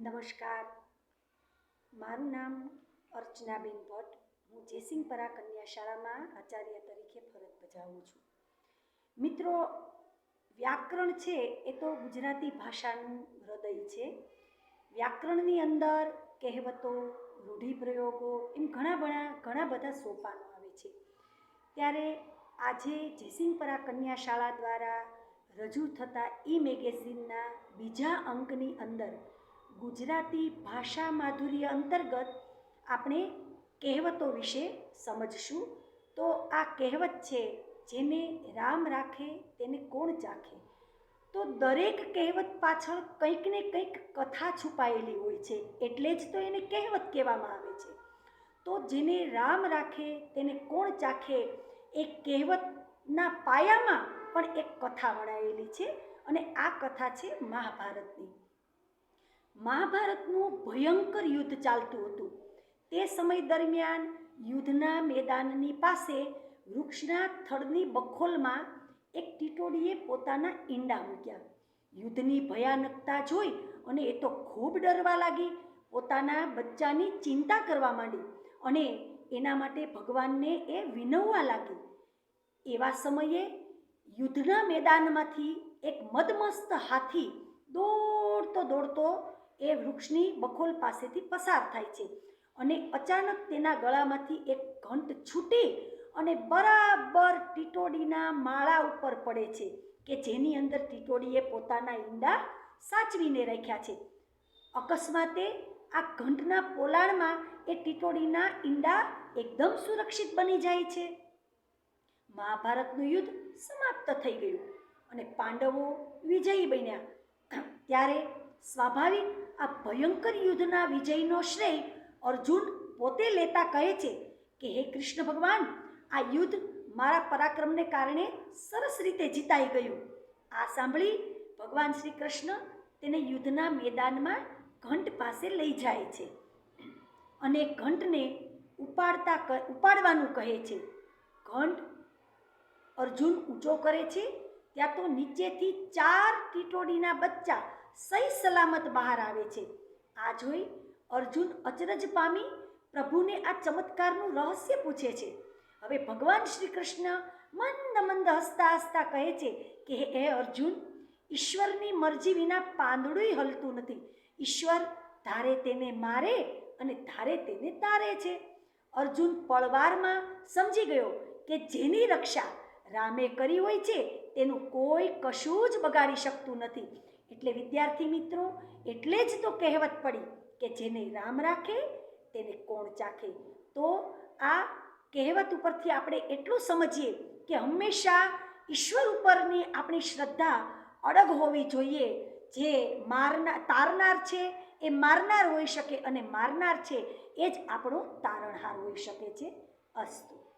નમસ્કાર. મારું નામ અર્ચનાબેન ભટ્ટ. હું જેસિંગપરા કન્યા શાળામાં આચાર્ય તરીકે ફરજ બજાવું છું. મિત્રો, વ્યાકરણ છે એ તો ગુજરાતી ભાષાનું હૃદય છે. વ્યાકરણની અંદર કહેવતો, રૂઢિપ્રયોગો એમ ઘણા બધા ઘણા બધા સોપાનો આવે છે. ત્યારે આજે જેસિંગપરા કન્યા શાળા દ્વારા રજૂ થતા ઈ મેગેઝિનના બીજા અંકની અંદર ગુજરાતી ભાષા માધુર્ય અંતર્ગત આપણે કહેવતો વિશે સમજશું. તો આ કહેવત છે, જેને રામ રાખે તેને કોણ ચાખે? તો દરેક કહેવત પાછળ કંઈક ને કંઈક કથા છુપાયેલી હોય છે, એટલે જ તો એને કહેવત કહેવામાં આવે છે. તો જેને રામ રાખે તેને કોણ ચાખે? એ કહેવતના પાયામાં પણ એક કથા વણાયેલી છે અને આ કથા છે મહાભારતની. મહાભારતનું ભયંકર યુદ્ધ ચાલતું હતું. તે સમય દરમિયાન યુદ્ધના મેદાનની પાસે વૃક્ષના થડની બખોલમાં એક ટીટોડીએ પોતાના ઈંડા મૂક્યા. યુદ્ધની ભયાનકતા જોઈ અને એ તો ખૂબ ડરવા લાગી. પોતાના બચ્ચાની ચિંતા કરવા માંડી અને એના માટે ભગવાનને એ વિનવવા લાગી. એવા સમયે યુદ્ધના મેદાનમાંથી એક મદમસ્ત હાથી દોડતો દોડતો એ વૃક્ષની બખોલ પાસેથી પસાર થાય છે અને અચાનક તેના ગળામાંથી એક ઘંટ છૂટી અને બરાબર ટીટોડીના માળા ઉપર પડે છે કે જેની અંદર ટીટોડીએ પોતાના ઈંડા સાચવીને રાખ્યા છે. અકસ્માતે આ ઘંટના પોલાણમાં એ ટીટોડીના ઈંડા એકદમ સુરક્ષિત બની જાય છે. મહાભારતનું યુદ્ધ સમાપ્ત થઈ ગયું અને પાંડવો વિજયી બન્યા. ત્યારે સ્વાભાવિક આ ભયંકર યુદ્ધના વિજયનો શ્રેય અર્જુન પોતે લેતા કહે છે કે, હે કૃષ્ણ ભગવાન, આ યુદ્ધ મારા પરાક્રમને કારણે સરસ રીતે જીતાઈ ગયું. આ સાંભળી ભગવાન શ્રી કૃષ્ણ તેને યુદ્ધના મેદાનમાં ઘંટ પાસે લઈ જાય છે અને ઘંટને ઉપાડતા ઉપાડવાનું કહે છે. ઘંટ અર્જુન ઊંચો કરે છે ત્યાં તો નીચેથી ચાર ટીટોડીના બચ્ચા સહી સલામત બહાર આવે છે. આ જોઈ અર્જુન અચરજ પામી પ્રભુને આ ચમત્કારનું રહસ્ય પૂછે છે. હવે ભગવાન શ્રી કૃષ્ણ મંદ મંદ હસતા હસતા કહે છે કે, હે અર્જુન, ઈશ્વરની મરજી વિના પાંદડુંય હલતું નથી. ઈશ્વર ધારે તેને મારે અને ધારે તેને તારે છે. અર્જુન પળવારમાં સમજી ગયો કે જેની રક્ષા રામે કરી હોય છે, તેનું કોઈ કશું જ બગાડી શકતું નથી. એટલે વિદ્યાર્થી મિત્રો, એટલે જ તો કહેવત પડી કે જેને રામ રાખે, તેને કોણ ચાખે. તો આ કહેવત ઉપરથી આપણે એટલું સમજીએ કે હંમેશા ઈશ્વર ઉપરની આપણી શ્રદ્ધા અડગ હોવી જોઈએ. જે મારના, તારનાર છે, એ મારનાર હોઈ શકે અને મારનાર છે, એ જ આપણો તારણહાર હોઈ શકે છે. અસ્તુ.